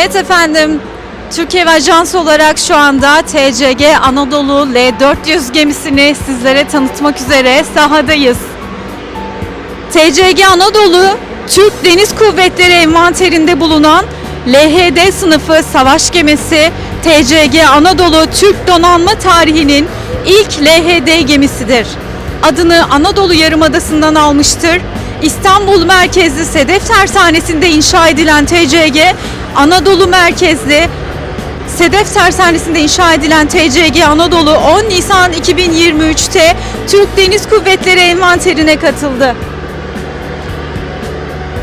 Evet efendim, Türkiye ve Ajans olarak şu anda TCG Anadolu L400 gemisini sizlere tanıtmak üzere sahadayız. TCG Anadolu, Türk Deniz Kuvvetleri envanterinde bulunan LHD sınıfı savaş gemisi TCG Anadolu Türk donanma tarihinin ilk LHD gemisidir. Adını Anadolu Yarımadası'ndan almıştır. İstanbul merkezli Sedef Tersanesi'nde inşa edilen TCG Anadolu merkezli Sedef Tersanesi'nde inşa edilen TCG Anadolu 10 Nisan 2023'te Türk Deniz Kuvvetleri envanterine katıldı.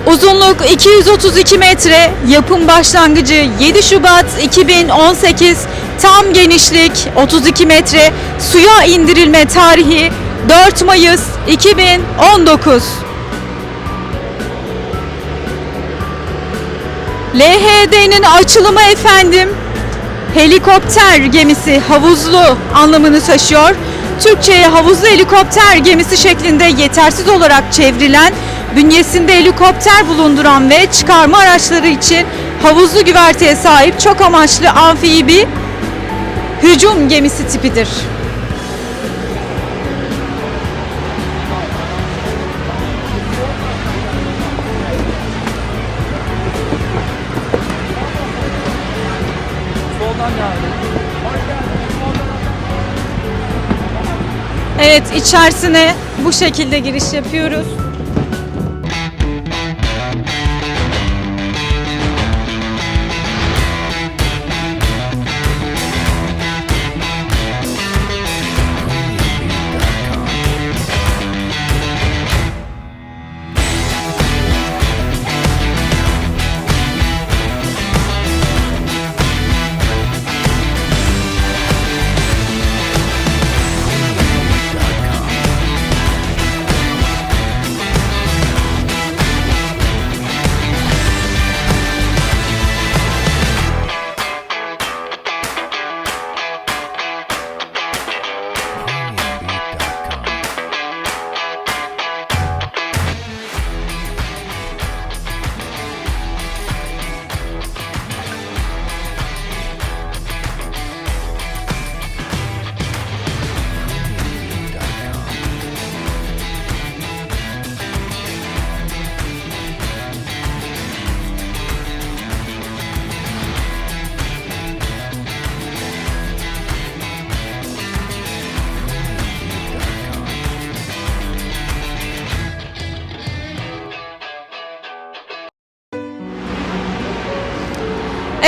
Uzunluk 232 metre, yapım başlangıcı 7 Şubat 2018, tam genişlik 32 metre, suya indirilme tarihi 4 Mayıs 2019. LHD'nin açılımı efendim helikopter gemisi havuzlu anlamını taşıyor. Türkçe'ye havuzlu helikopter gemisi şeklinde yetersiz olarak çevrilen, bünyesinde helikopter bulunduran ve çıkarma araçları için havuzlu güverteye sahip çok amaçlı amfibi hücum gemisi tipidir. Evet içerisine bu şekilde giriş yapıyoruz.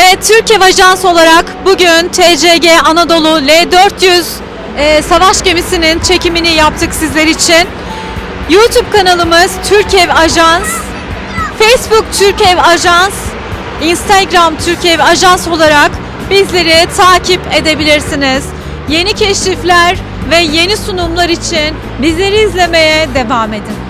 Evet Türkiye Ajans olarak bugün TCG Anadolu L400 e, savaş gemisinin çekimini yaptık sizler için. YouTube kanalımız Türkiye Ajans, Facebook Türkiye Ajans, Instagram Türkiye Ajans olarak bizleri takip edebilirsiniz. Yeni keşifler ve yeni sunumlar için bizleri izlemeye devam edin.